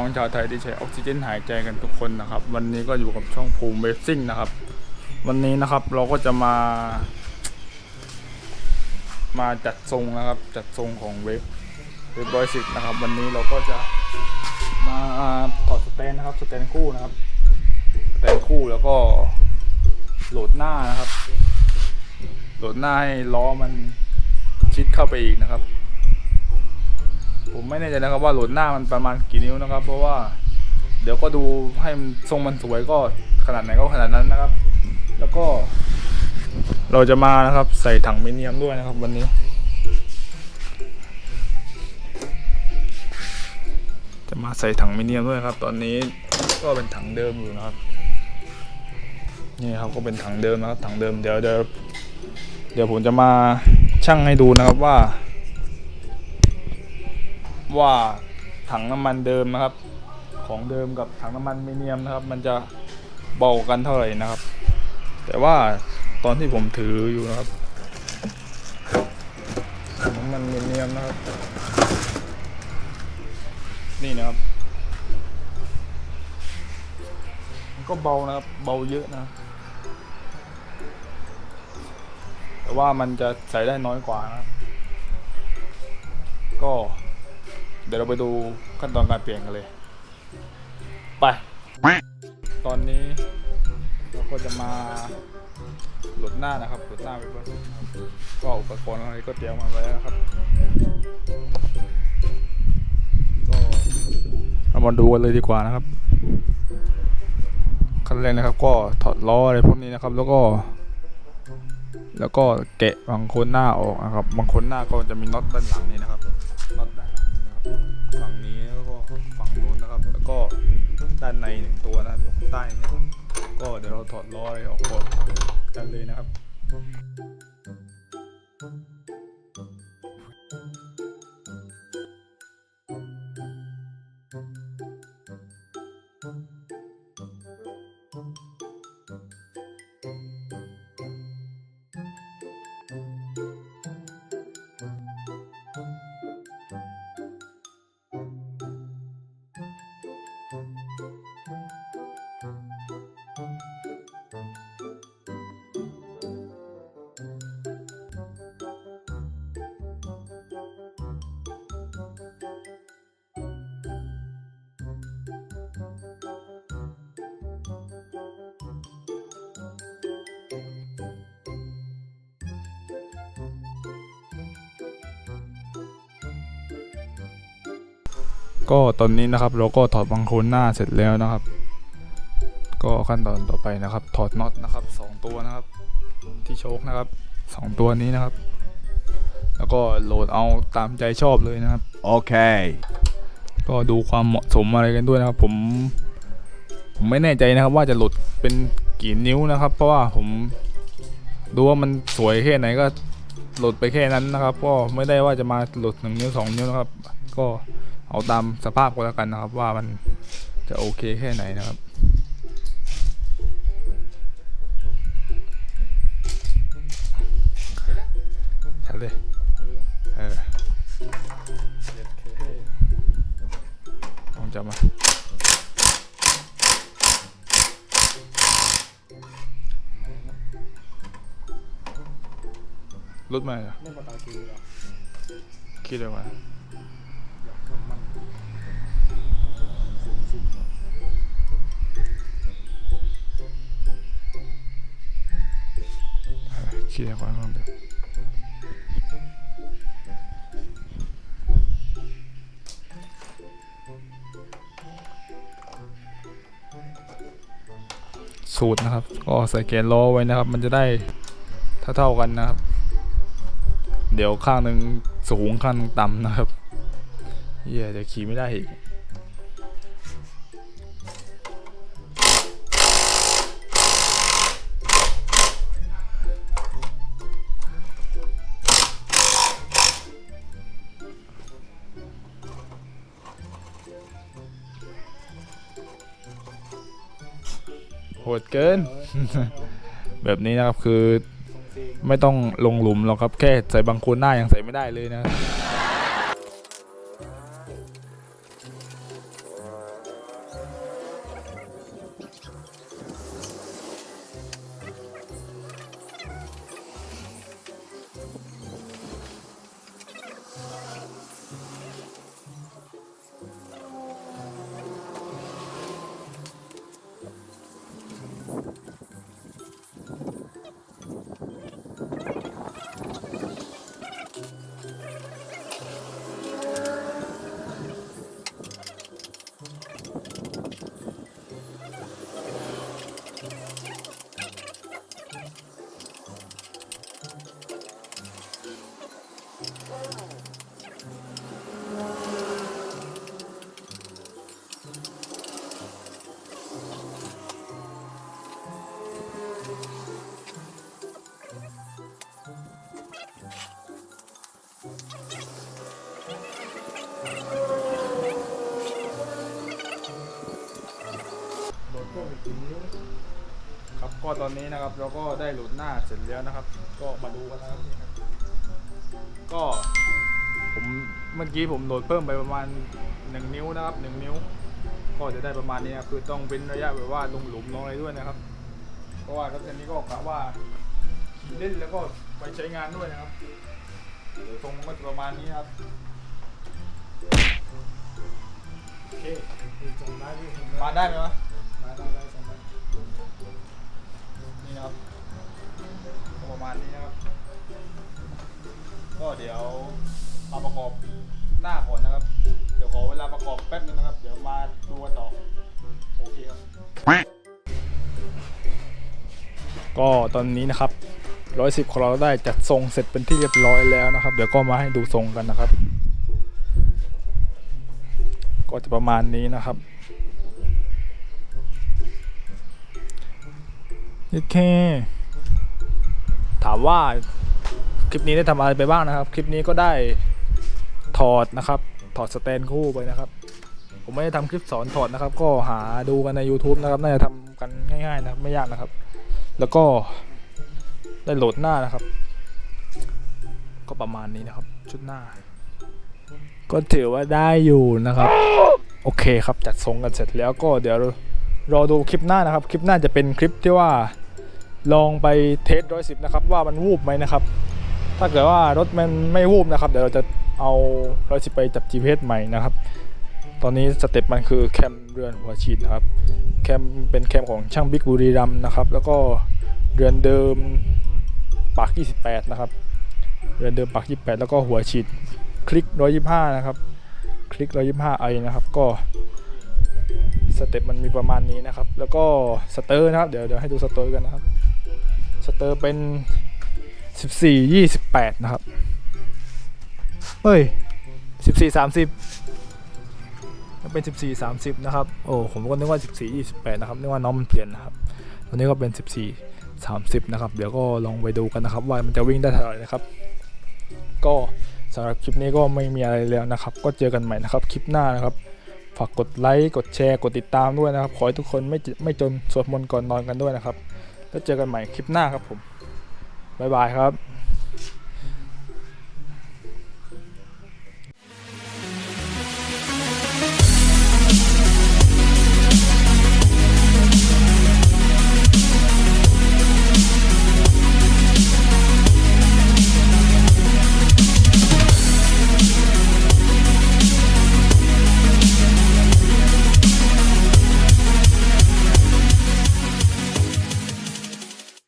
น้องชาวไทยที่ใช้ออกซิเจนหายใจกันทุกคนนะครับ วันนี้ก็อยู่กับช่องภูมิเวฟซิ่งนะครับ วันนี้นะครับเราก็จะมา มาจัดทรงนะครับ จัดทรงของเวฟเวฟร้อยสิบนะครับ วันนี้เราก็จะมาถอดสแตนนะครับสแตนคู่นะครับสแตนคู่แล้วก็โหลดหน้านะครับ โหลดหน้าให้ล้อมันชิดเข้าไปอีกนะครับ ผมไม่แน่ใจนะครับว่าโหลดหน้ามันประมาณกี่นิ้วนะครับ เพราะว่าเดี๋ยวก็ดูให้มันทรงมันสวยก็ขนาดไหนก็ขนาดนั้นนะครับ แล้วก็ เราจะมานะครับ ใส่ถังมิเนียมด้วยนะครับ วันนี้ จะมาใส่ถังมิเนียมด้วยครับ ตอนนี้ก็เป็นถังเดิมอยู่นะครับนี่ครับก็เป็นถังเดิมนะครับถังเดิมเดี๋ยวเดี๋ยวเดี๋ยวผมจะมาชั่งให้ดูนะครับว่า ว่าถังน้ำมันเดิมนะครับ ของเดิมกับถังน้ำมันมิเนียมนะครับ มันจะเบากันเท่าไหร่นะครับ แต่ว่าตอนที่ผมถืออยู่นะครับถังน้ำมันมิเนียมนะครับ นี่นะครับมันก็เบานะครับ เบาเยอะนะ แต่ว่ามันจะใส่ได้น้อยกว่านะครับ ก็ เดี๋ยวเราไปดูขั้นตอนการเปลี่ยนกันเลย ไป ตอนนี้เราก็จะมาหลดหน้านะครับหลดหน้าไปก่อนนะครับก็อุปกรณ์อะไรก็เตรียมมาไว้แล้วครับ ก็เรามาดูกันเลยดีกว่านะครับขั้นแรกนะครับ ก็ถอดล้ออะไรพวกนี้นะครับ แล้วก็ แล้วก็แกะบางคนหน้าออกนะครับ บางคนหน้าก็จะมีน็อตด้านหลังนี้นะครับ ด้านในหนึ่งตัวนะครับอยู่ข้างใต้เนี่ยก็เดี๋ยวเราถอดล้ออะไรออกก่อนกันเลยนะครับ ก็ตอนนี้นะครับเราก็ถอดบังโคลนหน้าเสร็จแล้วนะครับ ก็ขั้นตอนต่อไปนะครับ ถอดน็อตนะครับสองตัวนะครับ ที่โชคนะครับสองตัวนี้นะครับ แล้วก็โหลดเอาตามใจชอบเลยนะครับ Okay. ก็ดูความเหมาะสมอะไรกันด้วยนะครับ ผมผมไม่แน่ใจนะครับ ว่าจะหลุดเป็นกี่นิ้วนะครับ เพราะว่าผมดูว่ามันสวยแค่ไหนก็หลุดไปแค่นั้นนะครับ ก็ไม่ได้ว่าจะมาหลุดหนึ่งนิ้วสองนิ้วนะครับ ก็ เอาตามสภาพก็แล้วกันนะครับ ว่ามันจะโอเคแค่ไหนนะครับชัดเลยเออลองจับมารุดมาเหรอไม่มาตาคีหรอกคิดเลยว่า คิดเลยว่าลองดูสูตรนะครับ ก็ใส่แกนล้อไว้นะครับ มันจะได้เท่าๆกันนะครับ เดี๋ยวข้างหนึ่งสูงข้างหนึ่งต่ำนะครับเหี้ยเดี๋ยวขี่ไม่ได้อีก โหดเกิน แบบนี้นะครับคือไม่ต้องลงหลุมหรอกครับ แค่ใส่บางคนหน้ายังใส่ไม่ได้เลยนะ ครับก็ตอนนี้นะครับเราก็ได้หลุดหน้าเสร็จแล้วนะครับ ก็มาดูกันนะครับนี่ครับก็ผมเมื่อกี้ผมโหลดเพิ่มไปประมาณ 1 นิ้วนะครับ 1 นิ้ว ก็จะได้ประมาณนี้ครับคือต้องเป็นระยะแบบว่าลงหลุมน้องอะไรด้วยนะครับ เพราะว่ารถคันนี้ก็กะว่าขี่เล่นแล้วก็ไปใช้งานด้วยนะครับ ตรงก็จะประมาณนี้ครับ โอเคคือส่งได้ที่ส่งมาได้ไหมวะ มาได้ได้ส่งได้นี่นะครับก็ประมาณนี้นะครับ ก็เดี๋ยวมาประกอบหน้าก่อนนะครับ เดี๋ยวขอเวลาประกอบแป๊บนึงนะครับ เดี๋ยวมาดูกันต่อ โอเคครับ ก็ตอนนี้นะครับ ร้อยสิบของเราได้จัดทรงเสร็จเป็นที่เรียบร้อยแล้วนะครับ เดี๋ยวก็มาให้ดูทรงกันนะครับ ก็จะประมาณนี้นะครับโอเคถามว่าคลิปนี้ได้ทำอะไรไปบ้างนะครับ คลิปนี้ก็ได้ถอดนะครับ ถอดสแตนคู่ไปนะครับ ผมไม่ได้ทำคลิปสอนถอดนะครับ ก็หาดูกันใน YouTube นะครับ น่าจะทำกันง่ายๆนะครับ ไม่ยากนะครับ แล้วก็ ได้โหลดหน้านะครับ ก็ประมาณนี้นะครับ ชุดหน้า ก็ถือว่าได้อยู่นะครับ โอเคครับจัดทรงกันเสร็จแล้วก็เดี๋ยวรอดูคลิปหน้านะครับ คลิปหน้าจะเป็นคลิปที่ว่าลองไปเทสร้อยสิบนะครับ ว่ามันวูบไหมนะครับ ถ้าเกิดว่ารถมันไม่วูบนะครับ เดี๋ยวเราจะเอาร้อยสิบไปจับ GPS ใหม่นะครับ ตอนนี้สเต็ปมันคือแคมเรือนหัวฉีดนะครับ แคมเป็นแคมของช่างบิ๊กบุรีรัมย์นะครับ แล้วก็เรือนเดิม ปาก28 นะครับเรือนเดิมปาก28 แล้วก็หัวฉีดคลิก 125 นะครับ คลิก 125ไอนะครับ ก็สเต็ปมันมีประมาณนี้นะครับ แล้วก็สเตอร์นะครับ เดี๋ยวเดี๋ยวให้ดูสเตอร์กันนะครับ สเตอร์เป็น 14 28 นะครับ เฮ้ย 14 30มันเป็น 14 30 นะครับ โอ้ ผมก็นึกว่า 14 28 นะครับ นึกว่าน้องมันเปลี่ยนนะครับตอนนี้ก็เป็น 14 30 นะครับ เดี๋ยวก็ลองไปดูกันนะครับ ว่ามันจะวิ่งได้เท่าไหร่นะครับ ก็สำหรับคลิปนี้ก็ไม่มีอะไรแล้วนะครับ ก็เจอกันใหม่นะครับคลิปหน้านะครับ ฝากกดไลค์ กดแชร์ กดติดตามด้วยนะครับ ขอให้ทุกคนไม่ไม่จนสวดมนต์ก่อนนอนกันด้วยนะครับ แล้วเจอกันใหม่คลิปหน้าครับผมบ๊ายบายครับ